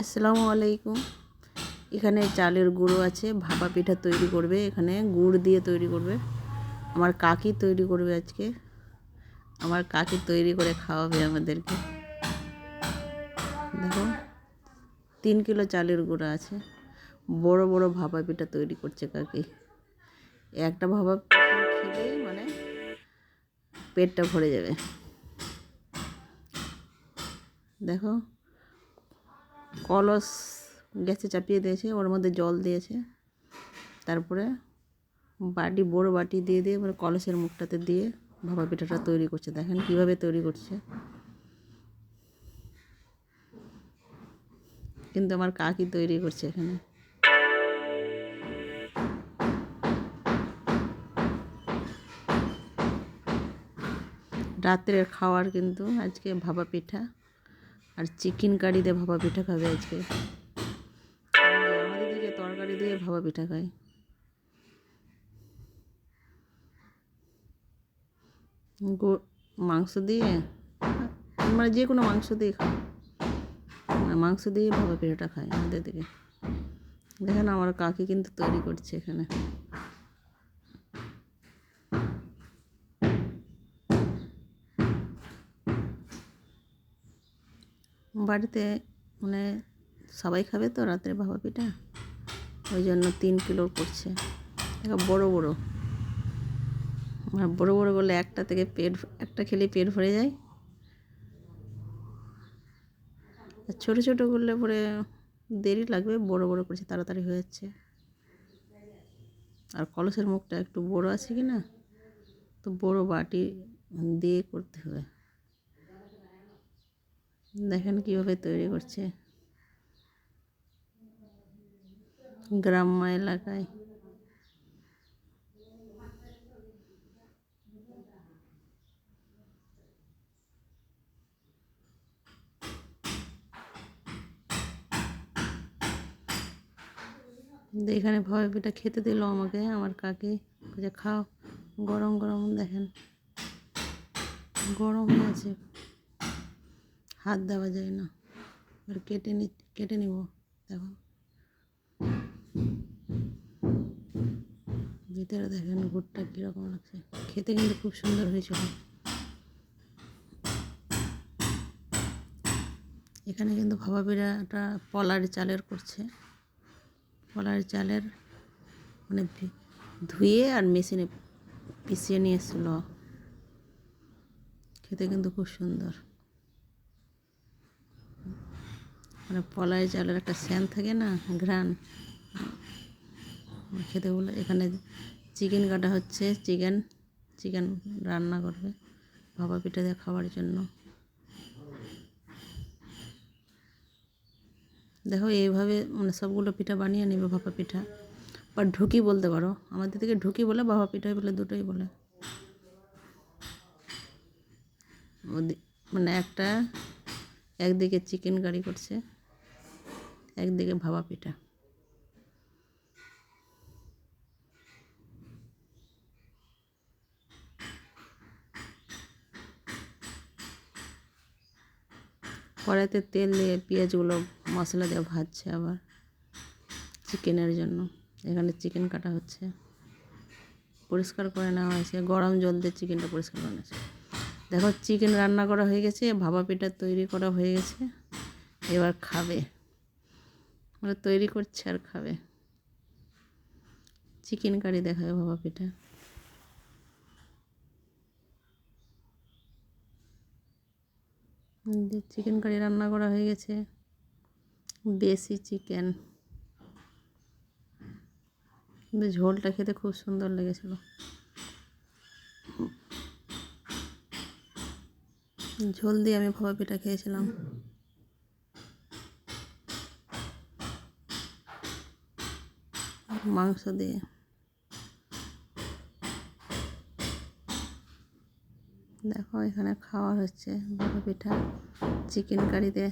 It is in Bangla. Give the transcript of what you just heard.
আসসালামু আলাইকুম। এখানে চালের গুঁড়ো আছে, ভাপা পিঠা তৈরি করবে, এখানে গুড় দিয়ে তৈরি করবে। আমার কাকি তৈরি করবে আজকে। আমার কাকি তৈরি করে খাওয়াবে আমাদেরকে। দেখো, তিন কিলো চালের গুঁড়ো আছে। বড় বড় ভাপা পিঠা তৈরি করছে কাকি। একটা ভাপা খেলেই মানে পেটটা ভরে যাবে। দেখো কলস গ্যাসে চাপিয়ে দিয়েছে, ওর মধ্যে জল দিয়েছে। তারপরে বাটি, বড় বাটি দিয়ে দিয়ে মানে কলসের মুখটাতে দিয়ে ভাপা পিঠাটা তৈরি করছে। দেখেন কীভাবে তৈরি করছে। কিন্তু আমার কাকি তৈরি করছে এখানে। রাত্রের খাওয়ার কিন্তু আজকে ভাপা পিঠা। আর চিকেন কারি দিয়ে ভাপা পিঠা খাবে আজকে। আমাদের দিকে তরকারি দিয়ে ভাপা পিঠা খায়। মাংস দিয়ে? মানে যে কোনো মাংস দিয়ে না, মাংস দিয়ে ভাপা পিঠাটা খায় আমাদের দিকে। দেখেন আমার কাকি কিন্তু তৈরি করছে এখানে। বাড়িতে মানে সবাই খাবে তো রাত্রে ভাপা পিঠা? ওই জন্য তিন কিলো করছে। বড়ো বড়ো। মানে বড়ো বড়ো করলে একটা থেকে পেট একটা খেলে পেট ভরে যায়। আর ছোটো ছোটো করলে পরে দেরি লাগবে, বড় বড় করছে, তাড়াতাড়ি হয়ে যাচ্ছে। আর কলসের মুখটা একটু বড় আছে কি না তো বড় বাটি দিয়ে করতে হবে। দেখেন কীভাবে তৈরি করছে। গ্রাম্য এলাকায়। এখানে ভয় পিঠা খেতে দিল আমাকে, আমার কাকি। যে খাও, গরম গরম, দেখেন। গরম হয়ে আছে। হাত দেওয়া যায় না। এবার কেটে নি, কেটে নিব, দেখো। ভিতরে দেখেন গুড়টা কীরকম লাগছে। খেতে কিন্তু খুব সুন্দর হয়েছিল। এখানে কিন্তু ভাবা পিঠাটা পলার চালের করছে। পলার চালের মানে ধুয়ে আর মেশিনে পিষিয়ে নিয়ে এসেছিল। খেতে কিন্তু খুব সুন্দর। মানে পলাই চালের একটা স্যান থাকে না, ঘ্রাণ। খেতে বলে, এখানে চিকেন কাটা হচ্ছে, চিকেন চিকেন রান্না করবে ভাপা পিঠা দিয়ে খাওয়ার জন্য। দেখো এইভাবে মানে সবগুলো পিঠা বানিয়ে নেবে ভাপা পিঠা। বা ঢুকি বলতে পারো, আমাদের দিকে ঢুকি বলে ভাপা পিঠাই বলে দুটোই বলে। মানে একটা একদিকে চিকেন কারি করছে। একদিকে ভাপা পিঠা। কড়াইতে তেল দিয়ে পেঁয়াজগুলো মশলা দিয়ে ভাজছে আবার চিকেনের জন্য। এখানে চিকেন কাটা হচ্ছে। পরিষ্কার করে নেওয়া হয়েছে। গরম জল দিয়ে চিকেনটা পরিষ্কার করে নিয়েছে। দেখো, চিকেন রান্না করা হয়ে গেছে ভাপা পিঠা তৈরি করা হয়ে গেছে। এবার খাবে। ওরা তৈরি করছে আর খাবে। চিকেন কারি দেখাবে ভাপা পিঠা। চিকেন কারি রান্না করা হয়ে গেছে। দেশি চিকেন। কিন্তু ঝোলটা খেতে খুব সুন্দর লেগেছিল। ঝোল দিয়ে আমি ভাপা পিঠা খেয়েছিলাম আর মাংস দিয়ে। দেখো এখানে খাওয়া হচ্ছে পিঠা চিকেন কারি দিয়ে